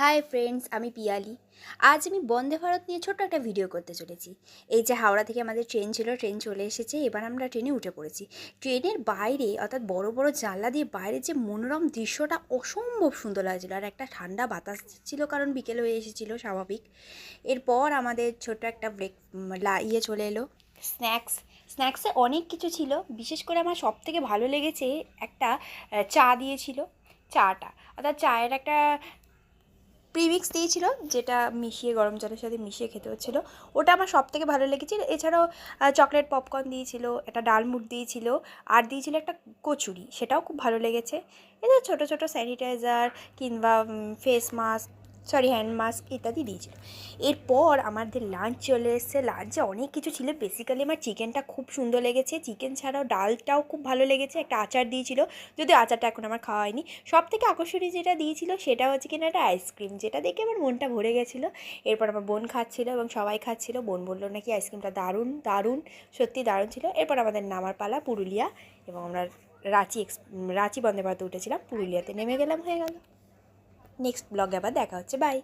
Hi friends, আমি পিয়ালি। আজ আমি বন্দে ভারত নিয়ে ছোট্ট একটা ভিডিও করতে চলেছি। এই যে হাওড়া থেকে আমাদের ট্রেন ছিল, ট্রেন চলে এসেছে, এবার আমরা ট্রেনে উঠে পড়েছি। ট্রেনের বাইরে, অর্থাৎ বড় বড় জানলা দিয়ে বাইরে যে মনোরম দৃশ্যটা অসম্ভব সুন্দর লাগছিল। আর একটা ঠান্ডা বাতাস ছিল, কারণ বিকেল হয়ে এসেছিল, স্বাভাবিক। এরপর আমাদের ছোট্ট একটা ব্রেক ইয়ে চলে এলো। স্ন্যাক্স। স্ন্যাক্সে অনেক কিছু ছিল। বিশেষ করে আমার সব থেকে ভালো লেগেছে একটা চা দিয়েছিল। চাটা। অর্থাৎ চায়ের একটা প্রিমিক্স দিয়েছিল, যেটা মিশিয়ে, গরম জলের সাথে মিশিয়ে খেতে হচ্ছিল। ওটা আমার সব থেকে ভালো লেগেছিল এছাড়াও চকলেট পপকর্ন দিয়েছিল, একটা ডালমুট দিয়েছিল, আর দিয়েছিল একটা কচুরি, সেটাও খুব ভালো লেগেছে। এদের ছোটো ছোটো স্যানিটাইজার কিংবা face mask sorry hand mask ইত্যাদি দিয়েছিল। এরপর আমাদের লাঞ্চ চলে এসছে। লাঞ্চে অনেক কিছু ছিল। বেসিক্যালি আমার চিকেনটা খুব সুন্দর লেগেছে। চিকেন ছাড়াও ডালটাও খুব ভালো লেগেছে। একটা আচার দিয়েছিল। যদিও আচারটা এখন আমার খাওয়া হয়নি। সব থেকে আকর্ষণীয় যেটা দিয়েছিল সেটা হচ্ছে কিনা একটা আইসক্রিম যেটা দেখে আমার মনটা ভরে গেছিল। এরপর আমার বোন খাচ্ছিল এবং সবাই খাচ্ছিল। বোন বলল নাকি আইসক্রিমটা দারুণ দারুণ সত্যি দারুণ ছিল। এরপর আমাদের নামার পালা পুরুলিয়া এবং আমরা রাঁচি রাঁচি বন্দে ভারতে উঠেছিলাম। পুরুলিয়াতে নেমে গেলাম হয়ে গেল। নেক্সট ব্লগে আবার দেখা হচ্ছে বাই।